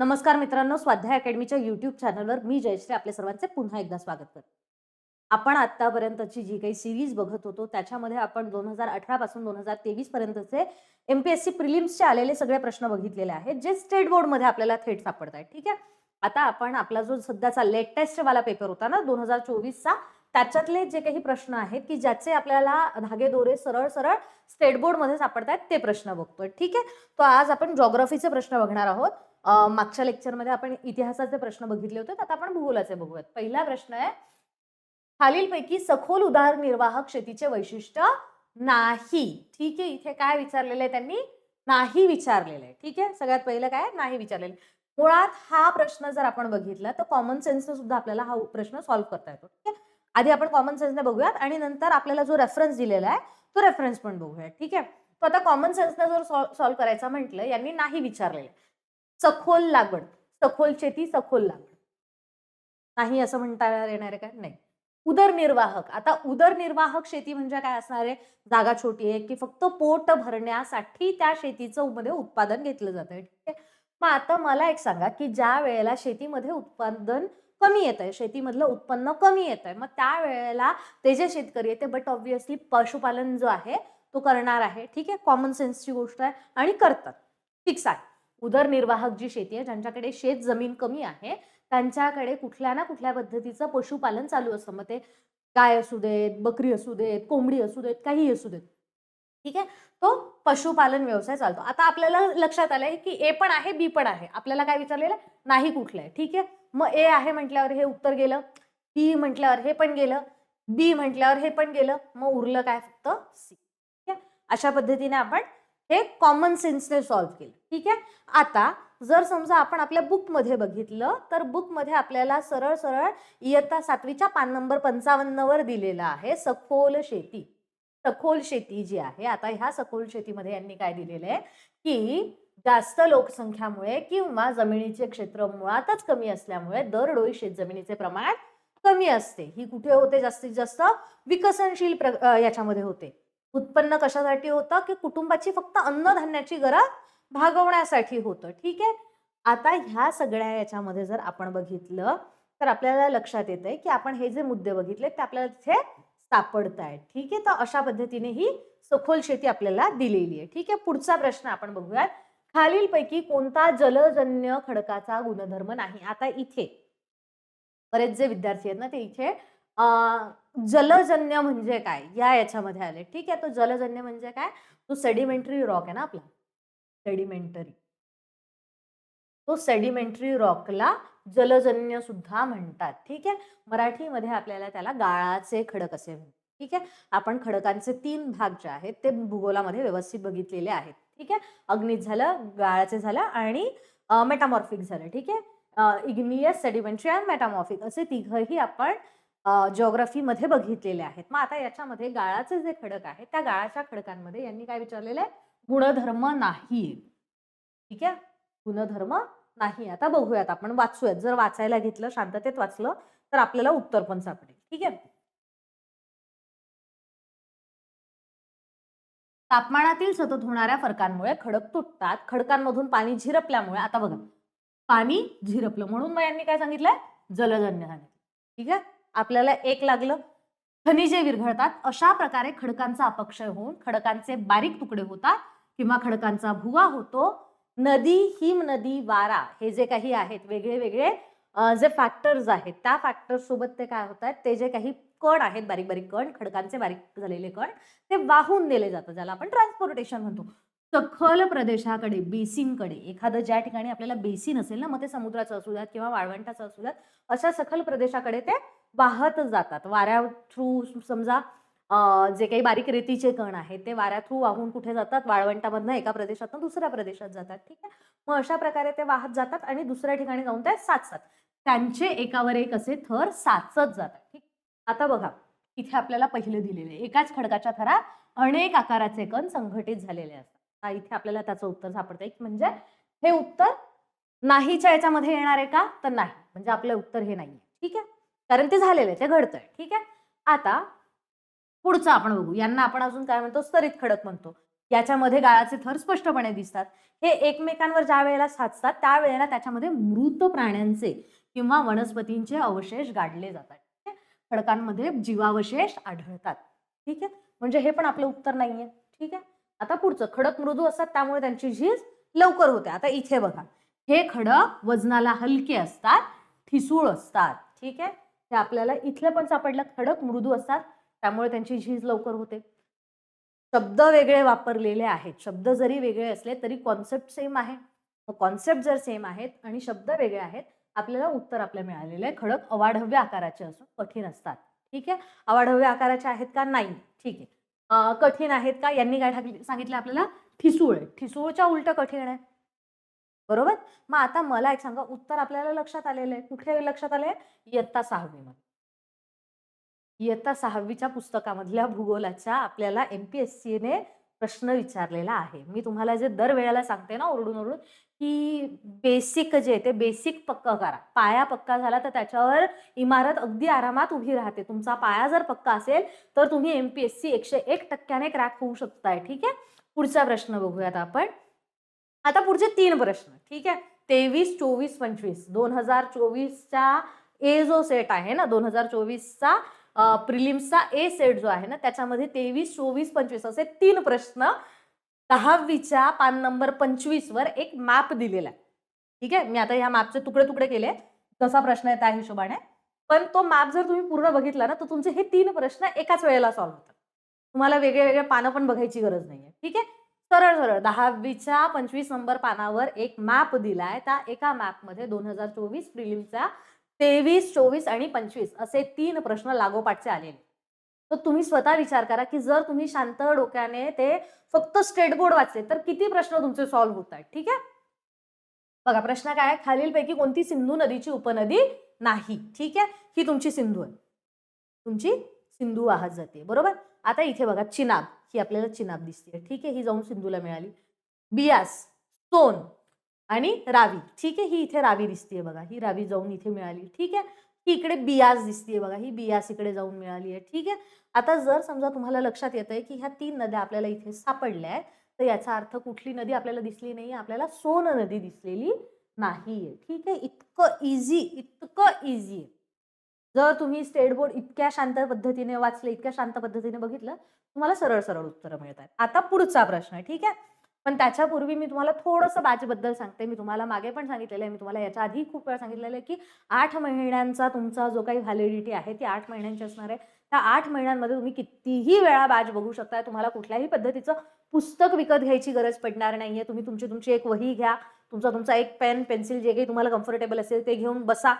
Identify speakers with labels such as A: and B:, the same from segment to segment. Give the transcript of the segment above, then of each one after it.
A: नमस्कार मित्रांनो स्वाध्याय अकॅडमीच्या युट्यूब चॅनलवर मी जयश्री आपल्या सर्वांचे पुन्हा एकदा स्वागत करते. आपण आतापर्यंतची जी काही सिरीज बघत होतो त्याच्यामध्ये आपण दोन हजार अठरा पासून दोन हजार तेवीस पर्यंतचे एमपीएससी प्रिलिम्सचे आलेले सगळे प्रश्न बघितलेले आहेत जे स्टेट बोर्डमध्ये आपल्याला थेट सापडत आहेत ठीक आहे? आता आपण आपला जो सध्याचा लेटेस्ट वाला पेपर होता ना दोन हजार चोवीसचा त्याच्यातले जे काही प्रश्न आहेत की ज्याचे आपल्याला धागे दोरे सरळ सरळ स्टेट बोर्डमध्ये सापडत आहेत ते प्रश्न बघतोय ठीक आहे? तो आज आपण जॉग्रफीचे प्रश्न बघणार आहोत. मागच्या लेक्चरमध्ये आपण इतिहासाचे प्रश्न बघितले होते आता आपण भूगोलाचे बघूयात. पहिला प्रश्न आहे खालीलपैकी सखोल उदारनिर्वाहक शेतीचे वैशिष्ट्य नाही. ठीक आहे इथे काय विचारलेलं आहे त्यांनी? नाही विचारलेलं आहे. ठीक आहे सगळ्यात पहिलं काय नाही विचारलेलं आहे. मुळात हा प्रश्न जर आपण बघितला तर कॉमन सेन्सने सुद्धा आपल्याला हा प्रश्न सॉल्व्ह करता येतो. ठीक आहे? आधी आपण कॉमन सेन्सने बघूयात आणि नंतर आपल्याला जो रेफरन्स दिलेला आहे तो रेफरन्स पण बघूयात. ठीक आहे? तो आता कॉमन सेन्सने जर सॉल्व्ह करायचा म्हटलं यांनी नाही विचारलेलं आहे. सखोल लागवड सखोल शेती सखोल लागवड नाही असं म्हणता येणार आहे का? नाही. उदरनिर्वाहक. आता उदरनिर्वाहक शेती म्हणजे काय असणार आहे? जागा छोटी आहे की फक्त पोट भरण्यासाठी त्या शेतीचं मध्ये उत्पादन घेतलं जातं ठीक आहे? मग आता मला एक सांगा की ज्या वेळेला शेतीमध्ये उत्पादन कमी येत आहे शेतीमधलं उत्पन्न कमी येत आहे मग त्या वेळेला ते जे शेतकरी आहे ते बट ऑब्विसली पशुपालन जो आहे तो करणार आहे ठीक आहे? कॉमन सेन्सची गोष्ट आहे आणि करतात. फिक्स आहे. उदरनिर्वाहक जी शेती आहे ज्यांच्याकडे शेत जमीन कमी आहे त्यांच्याकडे कुठल्या ना कुठल्या पद्धतीचं पशुपालन चालू असतं. मग ते गाय असू देत बकरी असू देत कोंबडी असू देत काही असू देत. ठीक आहे? तो पशुपालन व्यवसाय चालतो. आता आपल्याला लक्षात आलंय की ए पण आहे बी पण आहे. आपल्याला काय विचारलेलं? आहे? नाही कुठलं आहे ठीक आहे? मग ए आहे म्हटल्यावर हे उत्तर गेलं बी म्हटल्यावर हे पण गेलं बी म्हटल्यावर हे पण गेलं मग उरलं काय फक्त सी. ठीक आहे? अशा पद्धतीने आपण हे कॉमन सेन्सने सॉल्व्ह केलं. ठीक आहे? आता जर समजा आपण आपल्या बुकमध्ये बघितलं तर बुकमध्ये आपल्याला सरळ सरळ इयत्ता सातवीच्या पान नंबर पंचावन्नवर दिलेला आहे सखोल शेती. सखोल शेती जी आहे आता ह्या सखोल शेतीमध्ये यांनी काय दिलेलं आहे? की जास्त लोकसंख्यामुळे किंवा जमिनीचे क्षेत्र मुळातच कमी असल्यामुळे दरडोई शेतजमिनीचे प्रमाण कमी असते. ही कुठे होते? जास्तीत जास्त विकसनशील प्र याच्यामध्ये होते. उत्पन्न कशासाठी होतं? की कुटुंबाची फक्त अन्नधान्याची गरज भागवण्यासाठी होतं. ठीक आहे? आता ह्या सगळ्या याच्यामध्ये जर आपण बघितलं तर आपल्याला लक्षात येत आहे की आपण हे जे मुद्दे बघितले ते आपल्याला तिथे सापडत आहेत ठीक आहे? तर अशा पद्धतीने ही सखोल शेती आपल्याला दिलेली आहे. ठीक आहे? पुढचा प्रश्न आपण बघूयात. खालीलपैकी कोणता जलजन्य खडकाचा गुणधर्म नाही? आता इथे. बरेच जे विद्यार्थी आहेत ना ते इथे जलजन्य म्हणजे काय? या याच्यामध्ये आले ठीक आहे तो जलजन्य म्हणजे काय? तो सेडिमेंटरी रॉक आहे ना आपला. सेडिमेंटरी. तो सेडिमेंटरी रॉकला जलजन्य सुद्धा म्हणतात. ठीक आहे? मराठीमध्ये आपल्याला त्याला गाळाचे खडक असे म्हणतात. ठीक आहे? आपण खडकांचे तीन भाग जे आहेत ते भूगोलामध्ये व्यवस्थित बघितलेले आहेत. ठीक आहे? अग्नित झालं गाळाचे झालं आणि मेटामॉर्फिक झालं. ठीक आहे? इग्नियस सेडिमेंटरी अँड मेटामॉर्फिक असे तिघही आपण जिओग्राफीमध्ये बघितलेले आहेत. मग आता याच्यामध्ये गाळाचे जे खडक आहेत त्या गाळाच्या खडकांमध्ये यांनी काय विचारलेलं आहे? गुणधर्म नाही. ठीक आहे? गुणधर्म नाही. आता बघूयात आपण वाचूयात. जर वाचायला घेतलं शांततेत वाचलं तर आपल्याला उत्तर पण सापडेल. ठीक आहे? तापमानातील सतत होणाऱ्या फरकांमुळे खडक तुटतात. खडकांमधून पाणी झिरपल्यामुळे आता बघा. पाणी झिरपलं म्हणून मग यांनी काय सांगितलंय? जलजन्य सांगितलं ठीक आहे? आपल्याला एक लागलं. खनिजे विरघळतात. अशा प्रकारे खडकांचा अपक्षय होऊन खडकांचे बारीक तुकडे होतात किंवा खडकांचा भुवा होतो. नदी हिम नदी वारा हे जे काही आहेत वेगळे वेगळे जे फॅक्टर्स आहेत त्या फॅक्टर्स सोबत ते काय होत आहेत ते जे काही कण आहेत बारीक बारीक कण खडकांचे बारीक झालेले कण ते वाहून नेले जातात ज्याला आपण ट्रान्सपोर्टेशन म्हणतो. सखल प्रदेशाकडे बेसिनकडे एखादं ज्या ठिकाणी आपल्याला बेसिन असेल ना मग ते समुद्राचं असू द्यात किंवा वाळवंटाचं असू द्यात अशा सखल प्रदेशाकडे ते वाहत जातात. वाऱ्या थ्रू समजा जे काही बारीक रेतीचे कण आहेत ते वाऱ्या थ्रू वाहून कुठे जातात? वाळवंटामधनं एका प्रदेशातून दुसऱ्या प्रदेशात जातात. ठीक आहे? मग अशा प्रकारे ते वाहत जातात आणि दुसऱ्या ठिकाणी जाऊन ते साचतात. त्यांचे एकावर एक असे थर साचत जातात. ठीक? आता बघा इथे आपल्याला पहिले दिलेले एकाच खडकाच्या थरात अनेक आकाराचे कण संघटित झालेले असतात. इथे आपल्याला त्याचं उत्तर सापडतंय की म्हणजे हे उत्तर नाहीच्या याच्यामध्ये येणार आहे का? तर नाही. म्हणजे आपलं उत्तर हे नाहीये. ठीक आहे? कारण ते झालेलं आहे ते घडतंय. ठीक आहे? आता पुढचं आपण बघू. यांना आपण अजून काय म्हणतो? स्तरित खडक म्हणतो. याच्यामध्ये गाळाचे थर स्पष्टपणे दिसतात. हे एकमेकांवर ज्या वेळेला साचतात त्यावेळेला त्याच्यामध्ये मृत प्राण्यांचे किंवा वनस्पतींचे अवशेष गाडले जातात. ठीक आहे? खडकांमध्ये जीवावशेष आढळतात. ठीक आहे? म्हणजे हे पण आपलं उत्तर नाहीये. ठीक आहे? आता पुढचं. खडक मृदू असतात त्यामुळे त्यांची झीज लवकर होते. आता इथे बघा. हे खडक वजनाला हलके असतात ठिसूळ असतात. ठीक आहे? हे आपल्याला इथलं पण सापडलं खडक मृदू असतात त्यामुळे त्यांची झीज लवकर होते. शब्द वेगळे वापरलेले आहेत. शब्द जरी वेगळे असले तरी कॉन्सेप्ट सेम आहे. कॉन्सेप्ट जर सेम आहेत आणि शब्द वेगळे आहेत आपल्याला उत्तर आपल्या मिळालेलं आहे. खडक अवाढव्य आकाराचे असून कठीण असतात. ठीक आहे? अवाढव्य आकाराचे आहेत का? नाही. ठीक आहे. कठीण आहेत का? यांनी काय सांगितलं आपल्याला? ठिसूळ. आहे ठिसूळच्या उलट कठीण आहे. बरोबर? मग आता मला एक सांगा उत्तर आपल्याला लक्षात आलेलं आहे. कुठे लक्षात आले इयत्ता सहावीमध्ये इयत्ता सहावीच्या पुस्तकामधल्या भूगोलाच्या आपल्याला एमपीएससी ने प्रश्न विचारलेला आहे. मी तुम्हाला जे दर वेळेला सांगते ना ओरडून ओरडून की बेसिक जे ते बेसिक पक्का करा. पाया पक्का झाला तर त्याच्यावर इमारत अगदी आरामात उभी राहते. तुमचा पाया जर पक्का असेल तर तुम्ही एमपीएससी एकशे एक टक्क्याने क्रॅक होऊ शकताय. ठीक आहे? पुढचा प्रश्न बघूयात आपण. आता पुढचे तीन प्रश्न ठीक आहे? तेवीस चोवीस पंचवीस. दोन हजार चोवीसचा ए जो सेट आहे ना दोन हजार चोवीसचा प्रिलिम्सचा ए सेट जो आहे ना त्याच्यामध्ये तेवीस चोवीस पंचवीस असे तीन प्रश्न दहावीच्या पान नंबर पंचवीसवर एक मॅप दिलेला आहे. ठीक आहे? मी आता ह्या मॅपचे तुकडे तुकडे केले. जसा प्रश्न आहे त्या हिशोबाने. पण तो मॅप जर तुम्ही पूर्ण बघितला ना तर तुमचे हे तीन प्रश्न एकाच वेळेला सॉल्व्ह होतात. तुम्हाला वेगळे वेगळे पानं पण बघायची गरज नाही आहे ठीक आहे? सरळ सरळ. दहावीच्या पंचवीस नंबर पानावर एक मॅप दिलाय. त्या एका मॅपमध्ये दोन हजार चोवीस प्रिलिमचा तेवीस चोवीस आणि पंचवीस असे तीन प्रश्न लागोपाठचे आलेले. तर तुम्ही स्वतः विचार करा की जर तुम्ही शांत डोक्याने ते फक्त स्टेट बोर्ड वाचले तर किती प्रश्न तुमचे सॉल्व्ह होत आहेत? ठीक आहे? बघा प्रश्न काय आहे खालीलपैकी कोणती सिंधू नदीची उपनदी नाही. ठीक आहे? ही तुमची सिंधू आहे. तुमची सिंधू वाहत जाते बरोबर? आता इथे बघा चिनाब. ही आपल्याला चिनाब दिसते ठीक आहे ही जाऊन सिंधूला मिळाली. बियास सोन आणि रावी. ठीक आहे ही इथे रावी दिसतीये बघा. ही रावी जाऊन इथे मिळाली. ठीक आहे ही इकडे बियास दिसतीये बघा. ही बियास इकडे जाऊन मिळाली आहे ठीक आहे आता जर समजा तुम्हाला लक्षात येत आहे की ह्या तीन नद्या आपल्याला इथे सापडल्या आहेत तर याचा अर्थ कुठली नदी आपल्याला दिसली नाही आपल्याला सोन नदी दिसलेली नाहीये. ठीक आहे इतकं इझी इतकं इझी आहे. जर तुम्ही स्टेट बोर्ड इतक्या शांत पद्धतीने वाचले इतक्या शांत पद्धतीने बघितलं तुम्हाला सरळ सरळ उत्तरं मिळतात आता पुढचा प्रश्न आहे ठीक आहे? पण त्याच्यापूर्वी मी तुम्हाला थोडंसं बॅचबद्दल सांगते. मी तुम्हाला मागे पण सांगितलेलं आहे. मी तुम्हाला याच्या आधी खूप वेळा सांगितलेलं आहे की आठ महिन्यांचा तुमचा जो काही व्हॅलिडिटी आहे ती आठ महिन्यांची असणार आहे. त्या आठ महिन्यांमध्ये तुम्ही कितीही वेळा बॅच बघू शकता तुम्हाला कुठल्याही पद्धतीचं पुस्तक विकत घ्यायची गरज पडणार नाहीये. तुम्ही तुमची तुमची एक वही घ्या. तुमचा तुमचा एक पेन पेन्सिल जे काही तुम्हाला कम्फर्टेबल असेल ते घेऊन बसा.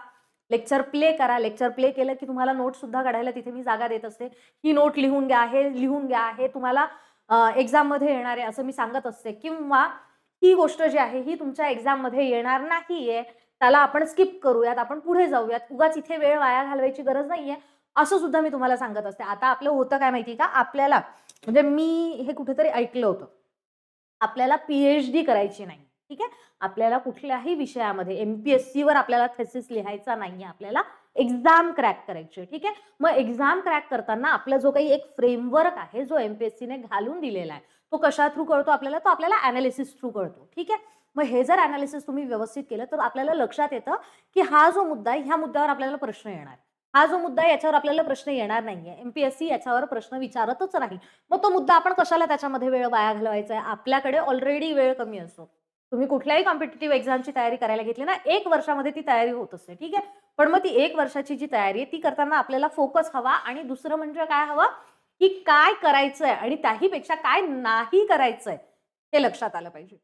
A: लेक्चर प्ले करा. लेक्चर प्ले केलं की तुम्हाला नोट सुद्धा काढायला तिथे मी जागा देत असते. ही नोट लिहून घ्या हे लिहून घ्या हे तुम्हाला एक्झाममध्ये येणार आहे असं मी सांगत असते. किंवा ही गोष्ट जी आहे ही तुमच्या एक्झाममध्ये येणार नाहीये. त्याला आपण स्किप करूयात. आपण पुढे जाऊयात. उगाच इथे वेळ वाया घालवायची गरज नाहीये. असं सुद्धा मी तुम्हाला सांगत असते. आता आपलं होतं काय माहिती का? आपल्याला म्हणजे मी हे कुठेतरी ऐकलं होतं. आपल्याला पीएच डी करायची नाही. ठीक आहे? आपल्याला कुठल्याही विषयामध्ये एमपीएससी वर आपल्याला थेसिस लिहायचा नाहीये. आपल्याला एक्झाम क्रॅक करायची ठीक आहे? मग एक्झाम क्रॅक करताना आपला जो काही एक फ्रेमवर्क आहे जो एमपीएससी ने घालून दिलेला आहे तो कशा थ्रू कळतो आपल्याला? तो आपल्याला अनालिसिस थ्रू कळतो ठीक आहे? मग हे जर अनालिसिस तुम्ही व्यवस्थित केलं तर आपल्याला लक्षात येतं की हा जो मुद्दा आहे ह्या मुद्द्यावर आपल्याला प्रश्न येणार. हा जो मुद्दा आहे याच्यावर आपल्याला प्रश्न येणार नाहीये. एमपीएससी याच्यावर प्रश्न विचारतच नाही मग तो मुद्दा आपण कशाला त्याच्यामध्ये वेळ वाया घालवायचा आहे? आपल्याकडे ऑलरेडी वेळ कमी असतो. तुम्ही कुठल्याही कॉम्पिटेटिव्ह एक्झामची तयारी करायला घेतली ना एक वर्षामध्ये ती तयारी होत असते ठीक आहे? पण मग ती एक वर्षाची जी तयारी आहे ती करताना आपल्याला फोकस हवा आणि दुसरं म्हणजे काय हवं? की काय करायचंय आणि त्याहीपेक्षा काय नाही करायचंय हे लक्षात आलं पाहिजे.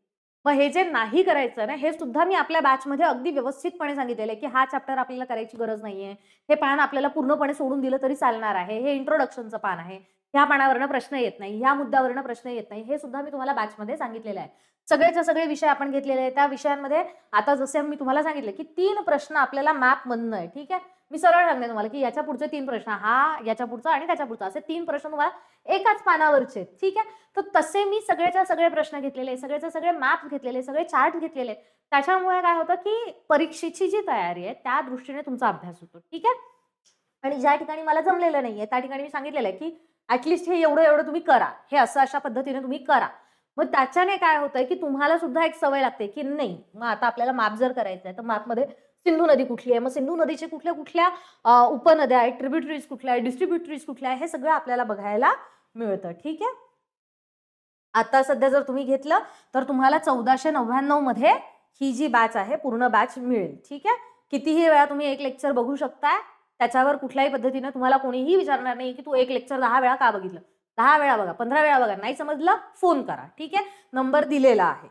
A: मग हे जे नाही करायचं ना हे सुद्धा मी आपल्या बॅचमध्ये अगदी व्यवस्थितपणे सांगितलेलं आहे की हा चॅप्टर आपल्याला करायची गरज नाहीये. हे पान आपल्याला पूर्णपणे सोडून दिलं तरी चालणार आहे. हे इंट्रोडक्शनचं पान आहे. ह्या पानावरनं प्रश्न येत नाही. ह्या मुद्द्यावरनं प्रश्न येत नाही. हे सुद्धा मी तुम्हाला बॅचमध्ये सांगितलेलं आहे. सगळेच्या सगळे विषय आपण घेतलेले आहेत. त्या विषयांमध्ये आता जसे मी तुम्हाला सांगितलं की तीन प्रश्न आपल्याला मॅप मधनं आहे ठीक आहे? मी सरळ सांगते तुम्हाला की याच्या पुढचे तीन प्रश्न हा याच्या पुढचा आणि त्याच्या पुढचा. असे तीन प्रश्न तुम्हाला एकाच पानावरचे आहेत, ठीक आहे? तर तसे मी सगळेच्या सगळे प्रश्न घेतलेले सगळेचे सगळे मॅप घेतलेले सगळे चार्ट घेतलेले त्याच्यामुळे काय होतं की परीक्षेची जी तयारी आहे त्या दृष्टीने तुमचा अभ्यास होतो ठीक आहे? आणि ज्या ठिकाणी मला जमलेलं नाहीये त्या ठिकाणी मी सांगितलेलं आहे की ऍटलिस्ट हे एवढं एवढं तुम्ही करा. हे असं अशा पद्धतीने तुम्ही करा. मग त्याच्याने काय होतंय की तुम्हाला सुद्धा एक सवय लागते की नाही मग आता आपल्याला माप जर करायचं आहे तर मापमध्ये सिंधू नदी कुठली आहे? मग सिंधू नदीचे कुठल्या कुठल्या उपनद्या आहेत? ट्रिब्युटरीज कुठल्या आहेत? डिस्ट्रीब्युटरीज कुठल्या आहे हे सगळं आपल्याला बघायला मिळतं ठीक आहे? आता सध्या जर तुम्ही घेतलं तर तुम्हाला चौदाशे नव्याण्णवमध्ये ही जी बॅच आहे पूर्ण बॅच मिळेल ठीक आहे? कितीही वेळा तुम्ही एक लेक्चर बघू शकताय त्याच्यावर कुठल्याही पद्धतीने तुम्हाला कोणीही विचारणार नाही की तू एक लेक्चर दहा वेळा का बघितलं? दहा वेळा बघा पंधरा वेळा बघा नाही समजलं फोन करा. ठीक आहे? नंबर दिलेला आहे.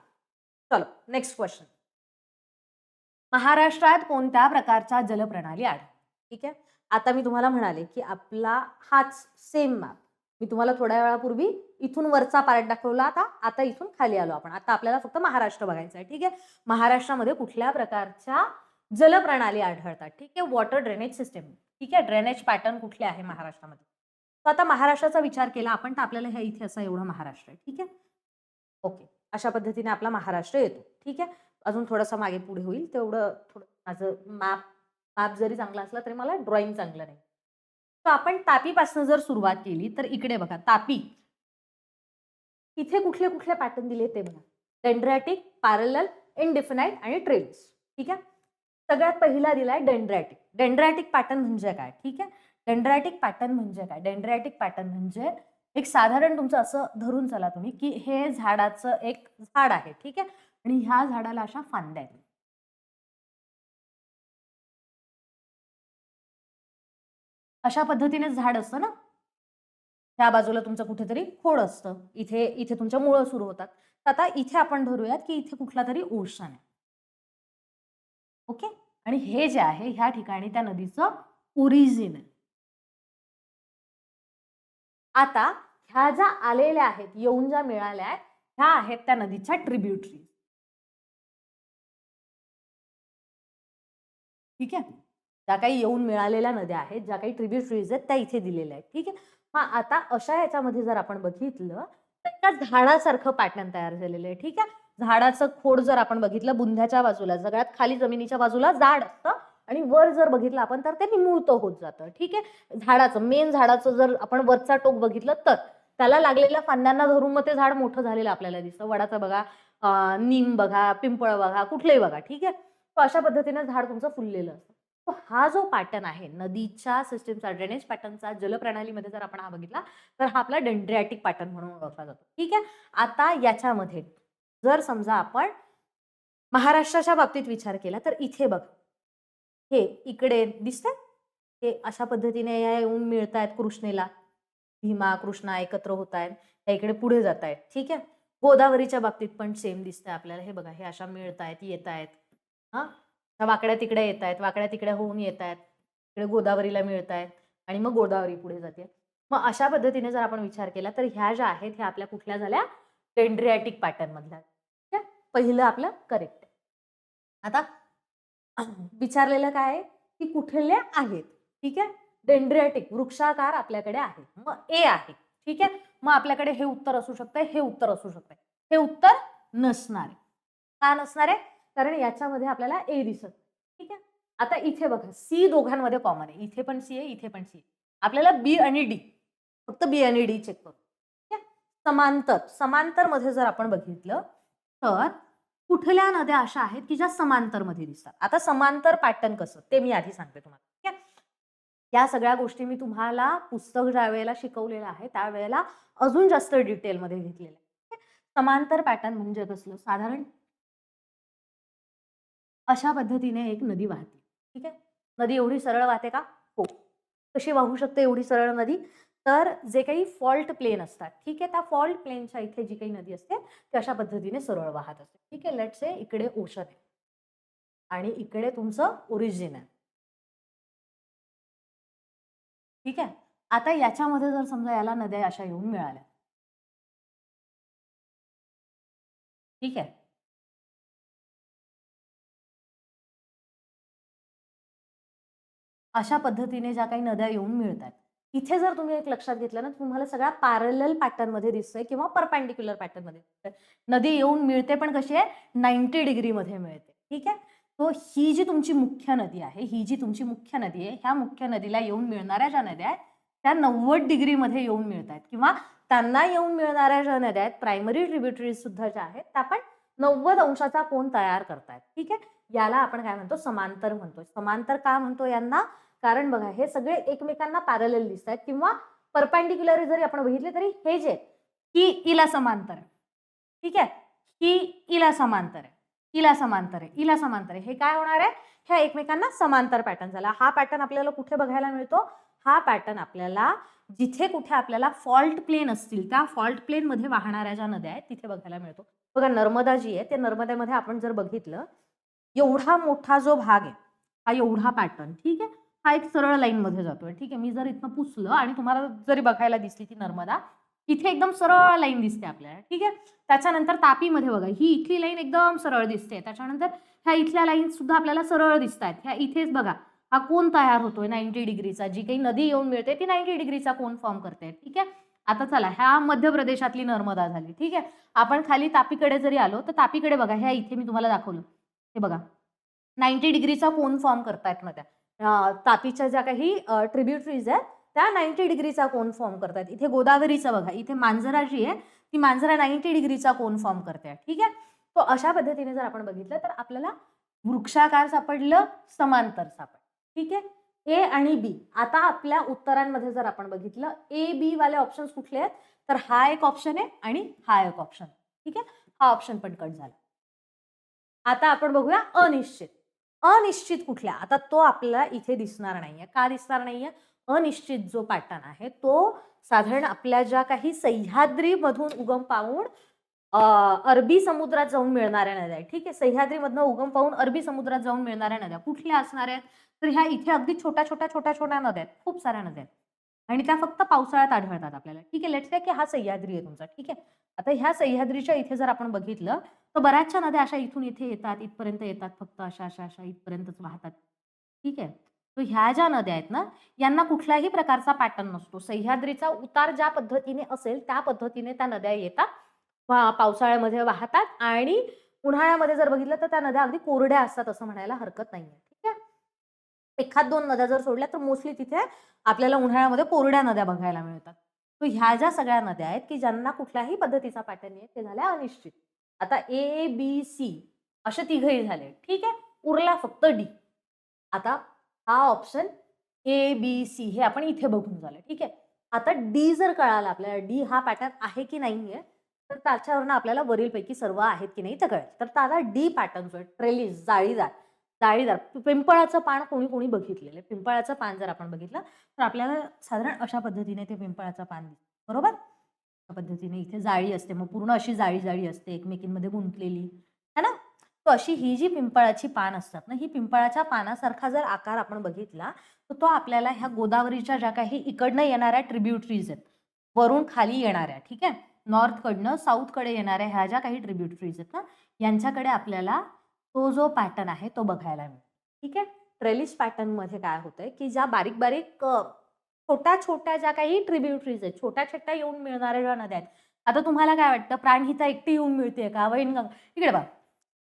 A: चलो नेक्स्ट क्वेश्चन महाराष्ट्रात कोणत्या प्रकारच्या जलप्रणाली आढळ ठीक आहे? आता मी तुम्हाला म्हणाले की आपला हाच सेम मॅप मी तुम्हाला थोड्या वेळापूर्वी इथून वरचा पार्ट दाखवला आता आता इथून खाली आलो आपण. आता आपल्याला फक्त महाराष्ट्र बघायचं आहे. ठीक आहे? महाराष्ट्रामध्ये कुठल्या प्रकारच्या जलप्रणाली आढळतात? ठीक आहे? वॉटर ड्रेनेज सिस्टम ठीक आहे? ड्रेनेज पॅटर्न कुठले आहे महाराष्ट्रामध्ये? तर आता महाराष्ट्राचा विचार केला आपण तर आपल्याला ह्या इथे असा एवढा महाराष्ट्र आहे ठीक आहे? ओके अशा पद्धतीने आपला महाराष्ट्र येतो ठीक आहे? अजून थोडासा मागे पुढे होईल तेवढं थोडं माझं मॅप मॅप जरी चांगला असला तरी मला ड्रॉइंग चांगलं नाही. तर आपण तापीपासून जर सुरुवात केली तर इकडे बघा तापी. इथे कुठले कुठले पॅटर्न दिले ते बघा. डेंड्रॅटिक पॅरल इनडिफिनाईट आणि ट्रेल्स ठीक आहे? सगळ्यात पहिला दिलाय डेंड्रॅटिक डेंड्रॅटिक पॅटर्न म्हणजे काय ठीक आहे? डेंड्रायटिक पॅटर्न म्हणजे काय? डेंड्रायटिक पॅटर्न म्हणजे एक साधारण तुमचं असं धरून चला तुम्ही की हे झाडाचं एक झाड आहे ठीक आहे? आणि ह्या झाडाला अशा फांद्या आहेत. अशा पद्धतीने झाड असतं ना? ह्या बाजूला तुमचं कुठेतरी खोड असतं. इथे इथे तुमच्या मुळं सुरू होतात. तर आता इथे आपण धरूयात की इथे कुठला तरी ओशन आहे. ओके? आणि हे जे आहे ह्या ठिकाणी त्या नदीचं ओरिजिन आहे. आता ह्या ज्या आलेल्या आहेत येऊन ज्या मिळाल्या आहेत ह्या आहेत त्या नदीच्या ट्रिब्युटरी ठीक आहे? ज्या काही येऊन मिळालेल्या नद्या आहेत ज्या काही ट्रिब्युटरीज आहेत त्या इथे दिलेल्या आहेत. ठीक आहे? हा आता अशा याच्यामध्ये जर आपण बघितलं तर एका झाडासारखं पॅटर्न तयार झालेलं आहे. ठीक आहे? झाडाचं खोड जर आपण बघितलं बुंध्याच्या बाजूला सगळ्यात खाली जमिनीच्या बाजूला झाड असतं. आणि वर जर बघितलं आपण तर ते निमुळतं होत जातं. ठीक आहे? झाडाचं मेन झाडाचं जर आपण वरचा टोक बघितलं तर त्याला लागलेल्या फांद्यांना धरून मग ते झाड मोठं झालेलं आपल्याला दिसतं. वडाचं बघा नीम बघा पिंपळ बघा कुठलंही बघा ठीक आहे? अशा पद्धतीने झाड तुमचं फुललेलं असतं. तर हा जो पॅटर्न आहे नदीच्या सिस्टीमचा ड्रेनेज पॅटर्नचा जलप्रणालीमध्ये जर आपण हा बघितला तर हा आपला डेंड्रॅटिक पॅटर्न म्हणून ओळखला जातो. ठीक आहे? आता याच्यामध्ये जर समजा आपण महाराष्ट्राच्या बाबतीत विचार केला तर इथे बघ हे इकडे दिसतंय? हे अशा पद्धतीने या येऊन मिळत आहेत कृष्णेला. भीमा कृष्णा एकत्र होत आहेत त्या इकडे पुढे जात आहेत ठीक आहे? गोदावरीच्या बाबतीत पण सेम दिसतंय आपल्याला. हे बघा हे अशा मिळत आहेत येत आहेत हा? ह्या वाकड्या तिकडे येत आहेत वाकड्या तिकड्या होऊन येत आहेत इकडे गोदावरीला मिळत आहेत आणि मग गोदावरी पुढे जाते. मग अशा पद्धतीने जर आपण विचार केला तर ह्या ज्या आहेत ह्या आपल्या कुठल्या झाल्या? डेंड्रियाटिक पॅटर्न मधल्या. ठीक आहे? पहिलं आपलं करेक्ट आता विचारलेलं काय आहे? की कुठल्या आहेत. ठीक आहे? डेंड्रियाटिक वृक्षाकार आपल्याकडे आहे. मग ए आहे. ठीक आहे? मग आपल्याकडे हे उत्तर असू शकतंय हे उत्तर असू शकतंय. हे उत्तर नसणार आहे. का नसणार आहे? कारण याच्यामध्ये आपल्याला ए दिसत ठीक आहे? आता इथे बघा सी दोघांमध्ये कॉमन आहे. इथे पण सी आहे इथे पण सी आहे. आपल्याला बी आणि डी फक्त बी आणि डी चेक करू. ठीक आहे? समांतर. समांतरमध्ये जर आपण बघितलं तर कुठल्या नद्या अशा आहेत की ज्या समांतरमध्ये दिसतात? आता समांतर पॅटर्न कसं? ते मी आधी सांगते तुम्हाला ठीक आहे? या सगळ्या गोष्टी मी तुम्हाला पुस्तक ज्या वेळेला शिकवलेलं आहे त्यावेळेला अजून जास्त डिटेलमध्ये घेतलेलं आहे ठीक आहे? समांतर पॅटर्न म्हणजे कसलं? साधारण अशा पद्धतीने एक नदी वाहते ठीक आहे? नदी एवढी सरळ वाहते का? हो. कशी वाहू शकते एवढी सरळ नदी? तर जे काही फॉल्ट प्लेन असतात ठीक आहे? त्या फॉल्ट प्लेनच्या इथे जी काही नदी असते ती अशा पद्धतीने सरळ वाहत असते. ठीक आहे? लेट्स से इकडे ओशन आहे. आणि इकडे तुमचं ओरिजिन आहे. ठीक आहे? आता याच्यामध्ये जर समजा याला नद्या अशा येऊन मिळाल्या. ठीक आहे? अशा पद्धतीने ज्या काही नद्या येऊन मिळतात इथे जर तुम्ही एक लक्षात घेतलं ना तुम्हाला सगळ्या पॅरल पॅटर्नमध्ये दिसतोय किंवा परपॅन्डिक्युलर पॅटर्नमध्ये दिसतोय. नदी येऊन मिळते पण कशी आहे? नाईन्टी डिग्रीमध्ये मिळते. ठीक आहे? तो ही जी तुमची मुख्य नदी आहे ही जी तुमची मुख्य नदी आहे ह्या मुख्य नदीला येऊन मिळणाऱ्या ज्या नद्या आहेत त्या नव्वद डिग्रीमध्ये येऊन मिळत आहेत. किंवा त्यांना येऊन मिळणाऱ्या ज्या नद्या आहेत प्रायमरी ट्रिब्युटरीज सुद्धा ज्या आहेत त्या पण नव्वद अंशाचा कोण तयार करतायत. ठीक आहे? याला आपण काय म्हणतो? समांतर म्हणतो समांतर का म्हणतो यांना? कारण बघा हे सगळे एकमेकांना पॅरलेल दिसत आहेत किंवा परपॅन्डिक्युलर जरी आपण बघितले तरी हे जे ही इला समांतर आहे. ठीक आहे? ही इला समांतर आहे. इला समांतर आहे. इला समांतर आहे. हे काय होणार आहे? ह्या एकमेकांना समांतर पॅटर्न झाला. हा पॅटर्न आपल्याला कुठे बघायला मिळतो? हा पॅटर्न आपल्याला जिथे कुठे आपल्याला फॉल्ट प्लेन असतील त्या फॉल्ट प्लेन मध्ये वाहणाऱ्या ज्या नद्या आहेत तिथे बघायला मिळतो. बघा नर्मदा जी आहे ते नर्मदेमध्ये आपण जर बघितलं एवढा मोठा जो भाग आहे हा एवढा पॅटर्न ठीक आहे? हा एक सरळ लाईन मध्ये जातोय. ठीक आहे? मी जर इथनं पुसलं आणि तुम्हाला जरी बघायला दिसली ती नर्मदा इथे एकदम सरळ लाईन दिसते आपल्याला. ठीक आहे? त्याच्यानंतर तापीमध्ये बघा ही इथली लाईन एकदम सरळ दिसते. त्याच्यानंतर ह्या इथल्या लाईन सुद्धा आपल्याला सरळ दिसत आहेत ह्या इथेच बघा हा कोण तयार होतोय? नाईन्टी डिग्रीचा जी काही नदी येऊन मिळते ती नाईन्टी डिग्रीचा कोण फॉर्म करते? ठीक आहे? आता चला ह्या मध्य प्रदेशातली नर्मदा झाली. ठीक आहे? आपण खाली तापीकडे जरी आलो तर तापीकडे बघा ह्या इथे मी तुम्हाला दाखवलं. हे बघा नाईन्टी डिग्रीचा कोण फॉर्म करतायत नद्या. तापीच्या ज्या काही ट्रिब्युटरीज आहेत त्या नाईन्टी डिग्रीचा कोण फॉर्म करतात. इथे गोदावरीचा बघा इथे मांजरा जी आहे ती मांजरा नाईन्टी डिग्रीचा कोण फॉर्म करते. ठीक आहे? तो अशा पद्धतीने जर आपण बघितलं तर आपल्याला वृक्षाकार सापडलं समांतर सापडलं. ठीक आहे? ए आणि बी आता आपल्या उत्तरांमध्ये जर आपण बघितलं ए बी वाले ऑप्शन्स कुठले आहेत? तर हा एक ऑप्शन आहे आणि हा एक ऑप्शन ठीक आहे? हा ऑप्शन पण कट झाला. आता आपण बघूया अनिश्चित. अनिश्चित कुठल्या? आता तो आपल्याला इथे दिसणार नाहीये. का दिसणार नाहीये? अनिश्चित जो पॅटर्न आहे तो साधारण आपल्या ज्या काही सह्याद्रीमधून उगम पाहून अरबी समुद्रात जाऊन मिळणाऱ्या नद्या आहेत. ठीक आहे? सह्याद्रीमधनं उगम पाहून अरबी समुद्रात जाऊन मिळणाऱ्या नद्या कुठल्या असणार आहेत? तर ह्या इथे अगदी छोट्या छोट्या छोट्या छोट्या नद्या आहेत. खूप साऱ्या नद्या आहेत. आणि त्या फक्त पावसाळ्यात आढळतात आपल्याला. ठीक आहे लेट्स की हा सह्याद्री आहे तुमचा. ठीक आहे. आता ह्या सह्याद्रीच्या इथे जर आपण बघितलं तर बऱ्याचशा नद्या अशा इथून इथे येतात इथपर्यंत येतात फक्त अशा अशा अशा इथपर्यंतच वाहतात. ठीक आहे. तर ह्या ज्या नद्या आहेत ना यांना कुठल्याही प्रकारचा पॅटर्न नसतो. सह्याद्रीचा उतार ज्या पद्धतीने असेल त्या पद्धतीने त्या नद्या येतात वा- पावसाळ्यामध्ये वाहतात आणि उन्हाळ्यामध्ये जर बघितलं तर त्या नद्या अगदी कोरड्या असतात असं म्हणायला हरकत नाहीये. आहे एखाद दोन नद्या जर सोडल्या तर मोस्टली तिथे आपल्याला उन्हाळ्यामध्ये कोरड्या नद्या बघायला मिळतात. तर ह्या ज्या सगळ्या नद्या आहेत की ज्यांना कुठल्याही पद्धतीचा पॅटर्न आहे ते झाल्या अनिश्चित. आता ए बी सी असे तिघही झाले. ठीक आहे? उरला फक्त डी आता हा ऑप्शन ए बी सी हे आपण इथे बघून झालं. ठीक आहे? आता डी जर कळाला आपल्याला डी हा पॅटर्न आहे की नाहीये तर त्याच्यावरनं आपल्याला वरीलपैकी सर्व आहेत की नाही ते कळेल. तर त्याला डी पॅटर्न जो आहे ट्रेलिस जाळीदार जाळीदार पिंपळाचं पान कोणी कोणी बघितलेलं आहे. पिंपळाचं पान जर आपण बघितलं तर आपल्याला साधारण अशा पद्धतीने ते पिंपळाचं पान दिसतं. बरोबर? अशा पद्धतीने इथे जाळी असते. मग पूर्ण अशी जाळी जाळी असते एकमेकींमध्ये गुंतलेली. है ना? तो अशी ही जी पिंपळाची पान असतात ना ही पिंपळाच्या पानासारखा जर आकार आपण बघितला तर तो आपल्याला ह्या गोदावरीच्या ज्या काही इकडनं येणाऱ्या ट्रिब्युटरीज आहेत वरून खाली येणाऱ्या ठीक आहे? नॉर्थकडनं साऊथकडे येणाऱ्या ह्या ज्या काही ट्रिब्युटरीज आहेत ना यांच्याकडे आपल्याला तो जो पॅटर्न आहे तो बघायला मिळतो ठीक आहे? ट्रेलिश पॅटर्नमध्ये काय होतंय की ज्या बारीक बारीक छोट्या छोट्या ज्या काही ट्रिब्युटरीज आहेत छोट्या छोट्या येऊन मिळणाऱ्या ज्या नद्या आहेत आता तुम्हाला काय वाटतं? प्राणहिता एकटी येऊन मिळते का? वैनगंगा इकडे बघ.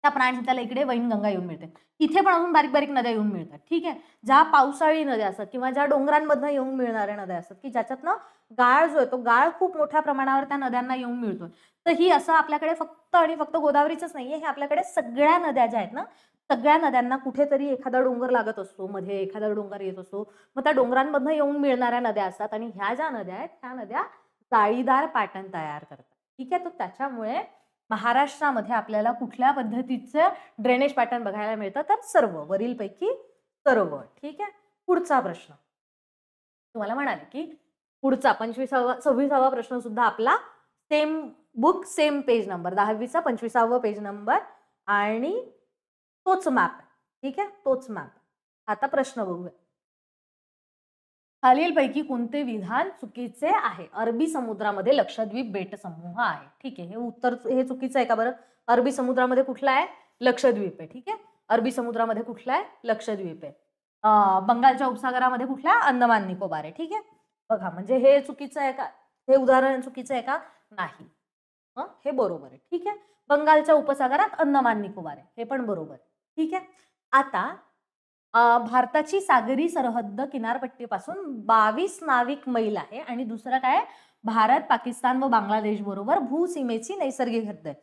A: त्या प्राणहिताला इकडे वैनगंगा येऊन मिळते. इथे पण अजून बारीक बारीक नद्या येऊन मिळतात. ठीक आहे? ज्या पावसाळी नद्या असतात किंवा ज्या डोंगरांमधनं येऊन मिळणाऱ्या नद्या असतात की ज्याच्यातनं गाळ जो आहे तो गाळ खूप मोठ्या प्रमाणावर त्या नद्यांना येऊन मिळतो. तर ही असं आपल्याकडे फक्त आणि फक्त गोदावरीच नाहीये. हे आपल्याकडे सगळ्या नद्या ज्या आहेत ना सगळ्या नद्यांना कुठेतरी एखादा डोंगर लागत असतो. मध्ये एखादा डोंगर येत असतो. मग त्या डोंगरांमधनं येऊन मिळणाऱ्या नद्या असतात आणि ह्या ज्या नद्या आहेत त्या नद्या जाळीदार पॅटर्न तयार करतात. ठीक आहे? तर त्याच्यामुळे महाराष्ट्रामध्ये आपल्याला कुठल्या पद्धतीचं ड्रेनेज पॅटर्न बघायला मिळतं? तर सर्व वरीलपैकी सर्व. ठीक आहे? पुढचा प्रश्न. तुम्हाला म्हणाले की पुढचा पंचवीसावा सव्वीसावा प्रश्न सुद्धा आपला same book same page number दहावीचा पंचवीसावा पेज नंबर आणि तोच मॅप ठीक आहे? तोच मॅप आता प्रश्न बघूया. खालीलपैकी कोणते विधान चुकीचे आहे? अरबी समुद्रामध्ये लक्षद्वीप बेट समूह आहे. ठीक आहे. हे उत्तर हे चुकीचं आहे का बरं? अरबी समुद्रामध्ये कुठला आहे? लक्षद्वीप आहे. ठीक आहे? अरबी समुद्रामध्ये कुठला आहे? लक्षद्वीप आहे. बंगालच्या उपसागरामध्ये कुठला? आहे? अंदमान निकोबार आहे. ठीक आहे? बघा म्हणजे हे चुकीचं आहे का? हे उदाहरण चुकीचं आहे का? नाही. हे बरोबर आहे. ठीक आहे? बंगालच्या उपसागरात अंदमान निकोबार आहे. हे पण बरोबर आहे. ठीक आहे? आता भारताची सागरी सरहद्द किनारपट्टीपासून बावीस नाविक मैल आहे आणि दुसरं काय? भारत पाकिस्तान व बांगलादेश बरोबर भूसीमेची नैसर्गिक हद्द आहे.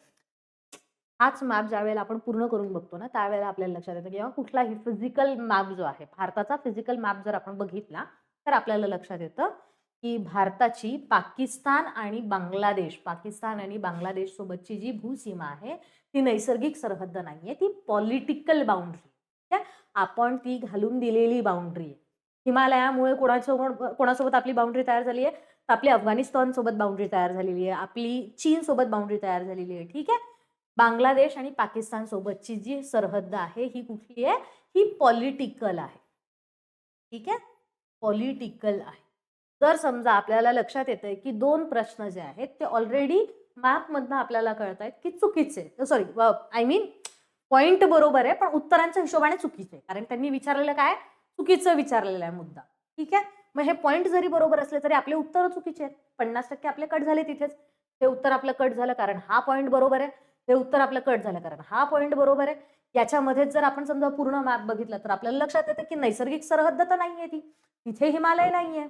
A: हाच मॅप ज्यावेळेला आपण पूर्ण करून बघतो ना त्यावेळेला आपल्याला लक्षात येतं किंवा कुठलाही फिजिकल मॅप जो आहे भारताचा फिजिकल मॅप जर आपण बघितला तर आपल्याला लक्षात येतं की भारताची पाकिस्तान आणि बांगलादेश पाकिस्तान आणि बांगलादेश सोबतची जी भूसीमा आहे ती नैसर्गिक सरहद्द नाहीये ती पॉलिटिकल बाउंड्री ठीक आहे. आपण ती घालून दिलेली बाउंड्री आहे हिमालयामुळे कोणासोबत कोणासोबत आपली बाउंड्री तयार झाली आहे? तर आपली अफगाणिस्तान सोबत बाउंड्री तयार झालेली आहे. आपली चीन सोबत बाउंड्री तयार झालेली आहे. ठीक आहे? बांगलादेश आणि पाकिस्तान सोबतची जी सरहद्द आहे ही कुठली आहे? ही पॉलिटिकल आहे. ठीक आहे? पॉलिटिकल आहे. जर समजा आपल्याला लक्षात येतंय की दोन प्रश्न जे आहेत ते ऑलरेडी मॅपमधनं आपल्याला कळत आहेत की चुकीचे सॉरी आय मीन पॉइंट बरोबर आहे पण उत्तरांच्या हिशोबाने चुकीचे आहे. कारण त्यांनी विचारलेलं काय? चुकीचं विचारलेलं आहे मुद्दा. ठीक आहे? मग हे पॉईंट जरी बरोबर असले तरी आपले उत्तर चुकीचे आहेत. पन्नास टक्के आपले कट झाले तिथेच. हे उत्तर आपलं कट झालं कारण हा पॉईंट बरोबर आहे. हे उत्तर आपलं कट झालं कारण हा पॉईंट बरोबर आहे. याच्यामध्येच जर आपण समजा पूर्ण मॅप बघितला तर आपल्याला लक्षात येतं की नैसर्गिक सरहद्द तर नाहीये ती. तिथे हिमालय नाहीये.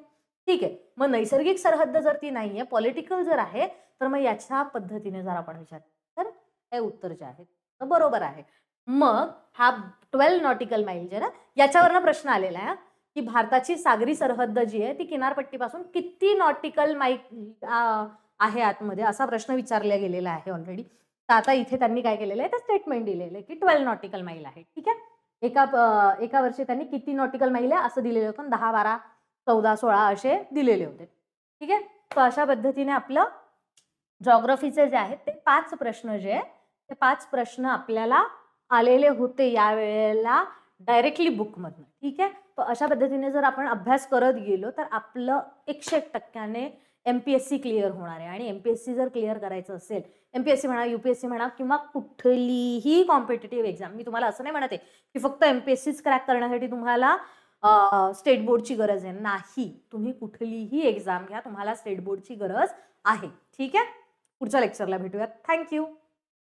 A: ठीक आहे? मग नैसर्गिक सरहद्द जर ती नाहीये पॉलिटिकल जर आहे तर मग याच्या पद्धतीने जर आपण विचार तर हे उत्तर जे आहे बरोबर आहे. मग हा ट्वेल्व नॉटिकल माईल जे ना याच्यावरनं प्रश्न आलेला आहे की भारताची सागरी सरहद्द जी आहे ती किनारपट्टीपासून किती नॉटिकल माईल आहे आतमध्ये असा प्रश्न विचारला गेलेला आहे ऑलरेडी तर आता इथे त्यांनी काय केलेलं आहे तर स्टेटमेंट दिलेलं आहे की ट्वेल्व नॉटिकल माईल आहे. ठीक आहे? एका एका वर्षी त्यांनी किती नॉटिकल माईल आहे असं दिलेलं होतं दहा बारा चौदा सोळा असे दिलेले होते. ठीक आहे? तर अशा पद्धतीने आपलं जॉग्रफीचे जे आहेत ते पाच प्रश्न जे आहे हे पाच प्रश्न आपल्याला आलेले होते या वेळेला डायरेक्टली बुकमधनं ठीक आहे? तर अशा पद्धतीने जर आपण अभ्यास करत गेलो तर आपलं एकशे एक टक्क्याने M P S C clear होणार आहे. आणि एम पी एस सी जर क्लिअर करायचं असेल एम पी एस सी म्हणा यू पी एस सी म्हणा किंवा कुठलीही कॉम्पिटेटिव्ह एक्झाम मी तुम्हाला असं नाही म्हणत आहे की फक्त एम पी एस सीच क्रॅक करण्यासाठी तुम्हाला स्टेट बोर्डची गरज आहे. नाही. तुम्ही कुठलीही एक्झाम घ्या तुम्हाला स्टेट बोर्डची गरज आहे. ठीक आहे? पुढच्या लेक्चरला भेटूयात. थँक्यू